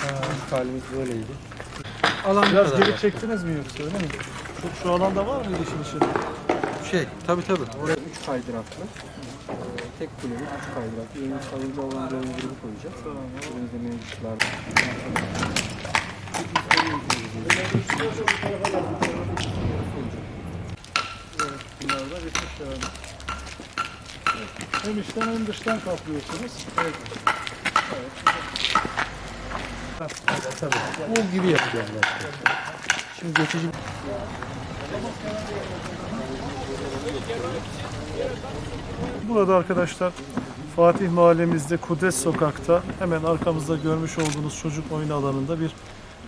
İlk halimiz böyleydi. Alan Biraz geri çektiniz mi yoksa öyle mi? Şu, şu alanda var mıydı işin içinde? Şey, tabii tabii. Oraya 3 kaydıraklı. Ee, tek kulübü 3 kaydıraklı. Yeni salınca olan bir oyun grubu koyacağız. Önümüzde mevcutlar. Hem içten hem dıştan kaplıyorsunuz. Evet. Tabii. Gibi başka. Şimdi geçici Burada arkadaşlar Fatih Mahallemizde Kudret Sokak'ta hemen arkamızda görmüş olduğunuz çocuk oyun alanında bir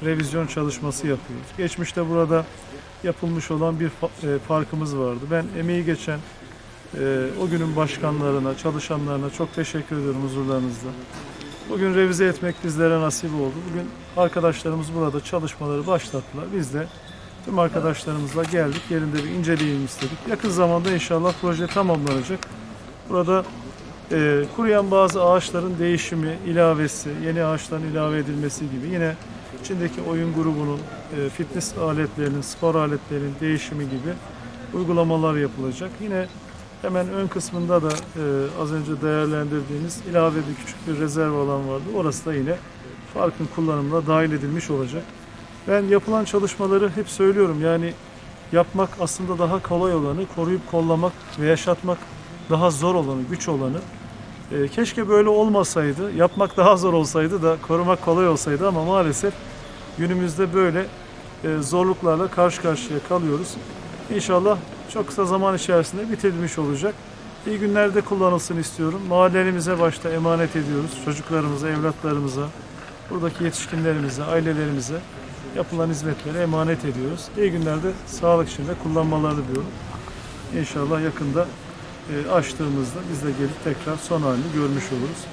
revizyon çalışması yapıyoruz. Geçmişte burada yapılmış olan bir e, parkımız vardı. Ben emeği geçen e, o günün başkanlarına, çalışanlarına çok teşekkür ediyorum huzurlarınızda. Bugün revize etmek bizlere nasip oldu. Bugün arkadaşlarımız burada çalışmaları başlattılar. Biz de tüm arkadaşlarımızla geldik. Yerinde bir inceleyelim istedik. Yakın zamanda inşallah proje tamamlanacak. Burada e, kuruyan bazı ağaçların değişimi, ilavesi, yeni ağaçların ilave edilmesi gibi yine içindeki oyun grubunun, e, fitness aletlerinin, spor aletlerinin değişimi gibi uygulamalar yapılacak. Yine hemen ön kısmında da e, az önce değerlendirdiğimiz ilave bir küçük bir rezerv alan vardı. Orası da yine parkın kullanımına dahil edilmiş olacak. Ben yapılan çalışmaları hep söylüyorum yani yapmak aslında daha kolay olanı, koruyup kollamak ve yaşatmak daha zor olanı, güç olanı. E, keşke böyle olmasaydı, yapmak daha zor olsaydı da korumak kolay olsaydı ama maalesef günümüzde böyle e, zorluklarla karşı karşıya kalıyoruz. İnşallah çok kısa zaman içerisinde bitirilmiş olacak. İyi günlerde kullanılsın istiyorum. Mahallelerimize başta emanet ediyoruz. Çocuklarımıza, evlatlarımıza, buradaki yetişkinlerimize, ailelerimize yapılan hizmetleri emanet ediyoruz. İyi günlerde sağlık içinde kullanmalarını diyorum. İnşallah yakında e, açtığımızda biz de gelip tekrar son halini görmüş oluruz.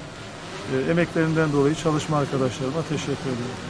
E, emeklerinden dolayı çalışma arkadaşlarıma teşekkür ediyorum.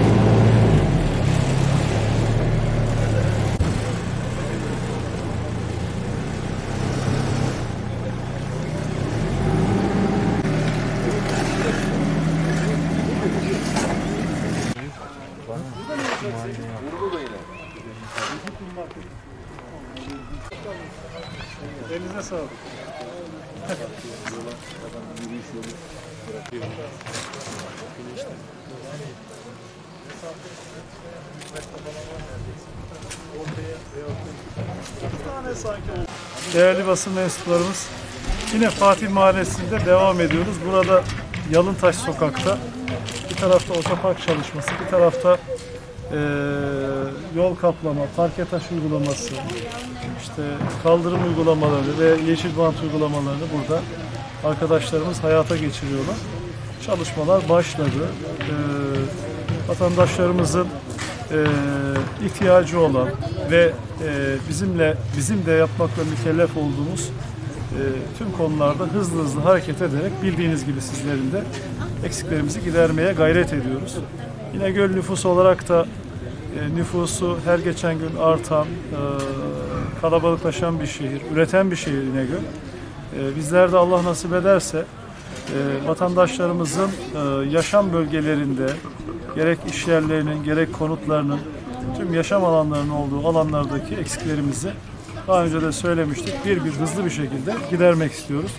Elinize sağlık. Değerli basın mensuplarımız, yine Fatih Mahallesi'nde devam ediyoruz. Burada Yalıntaş Sokak'ta bir tarafta otopark çalışması, bir tarafta eee, yol kaplama, parke taş uygulaması, işte kaldırım uygulamaları ve yeşil bant uygulamalarını burada arkadaşlarımız hayata geçiriyorlar. Çalışmalar başladı. Eee, vatandaşlarımızın eee, ihtiyacı olan ve eee, bizimle bizim de yapmakla mükellef olduğumuz eee, tüm konularda hızlı hızlı hareket ederek bildiğiniz gibi sizlerin de eksiklerimizi gidermeye gayret ediyoruz. İnegöl nüfus olarak da e, nüfusu her geçen gün artan, e, kalabalıklaşan bir şehir, üreten bir şehir İnegöl. E, bizler de Allah nasip ederse e, vatandaşlarımızın e, yaşam bölgelerinde gerek iş yerlerinin gerek konutlarının tüm yaşam alanlarının olduğu alanlardaki eksiklerimizi daha önce de söylemiştik bir bir hızlı bir şekilde gidermek istiyoruz.